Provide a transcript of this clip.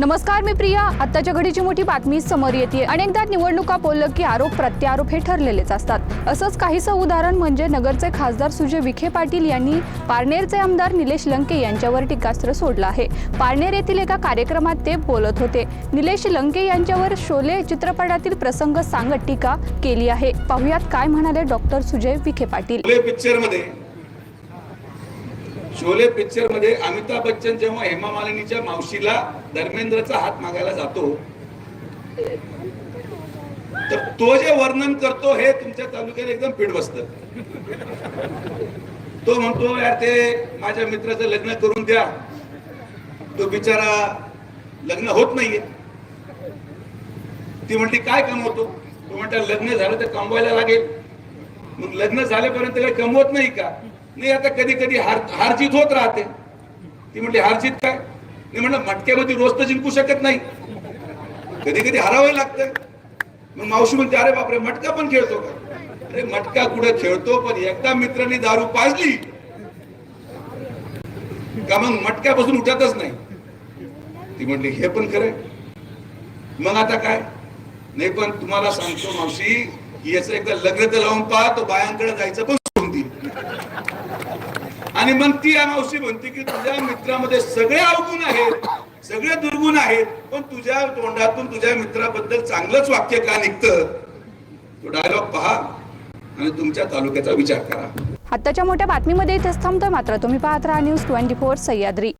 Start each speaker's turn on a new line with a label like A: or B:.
A: नमस्कार मी प्रिया. आत्ताच्या घडीची मोठी बातमी समोर येते अनेकदा निवडणुका बोललं की आरोप प्रत्यारोप हे ठरलेलेच असतात. असंच काहीसं उदाहरण म्हणजे नगरचे खासदार सुजय विखे पाटील यांनी पारनेरचे आमदार निलेश लंके यांच्यावर टीकास्त्र सोडलं आहे. पारनेर येथील एका कार्यक्रमात ते बोलत होते. निलेश लंके यांच्यावर शोले चित्रपटातील प्रसंग सांगत टीका केली आहे. पाहुयात काय म्हणाले डॉक्टर सुजय विखे पाटील.
B: पिक्चरमध्ये शोले पिक्चरमध्ये अमिताभ बच्चन जेव्हा हेमा मालिनीच्या मावशीला धर्मेंद्रचा हात मागायला जातो तर तो जे वर्णन करतो हे तुमच्या तालुक्याला एकदम पीठ बसत. तो म्हणतो यार ते माझ्या मित्राचं लग्न करून द्या. तो बिचारा लग्न होत नाहीये. ती म्हणते काय कमवतो तो म्हणता लग्न झालं तर कमवायला लागेल. मग लग्न झाल्यापर्यंत काही कमवत नाही का? नाही आता कधी कधी हार हारजीत होत राहते. ती म्हणली हारजीत काय? मी म्हणलं मटक्यामध्ये रोज तर जिंकू शकत नाही. कधी कधी हरावं लागतंय मग मावशी म्हणते अरे बापरे मटका पण खेळतो का? अरे मटका कुठे खेळतो पण एकदा मित्राने दारू पाजली का मग मटक्यापासून उठतच नाही. ती म्हणली हे पण खरंय मग आता काय? नाही पण तुम्हाला सांगतो मावशी याचं एकदा लग्न तर लावून पाहा तो बायांकडे जायचं पण आणि मग ती या मावशी म्हणते की तुझ्या मित्रामध्ये सगळे अवगुण आहेत सगळे दुर्गुण आहेत पण तुझ्या तोंडातून तुझ्या मित्राबद्दल चांगलंच वाक्य का निघतं? तो डायलॉग पहा आणि तुमच्या तालुक्याचा विचार करा.
A: आत्ताच्या मोठ्या बातमीमध्ये इथेच थांबतोय मात्र. तुम्ही पाहत राहा न्यूज ट्वेंटी फोर सह्याद्री.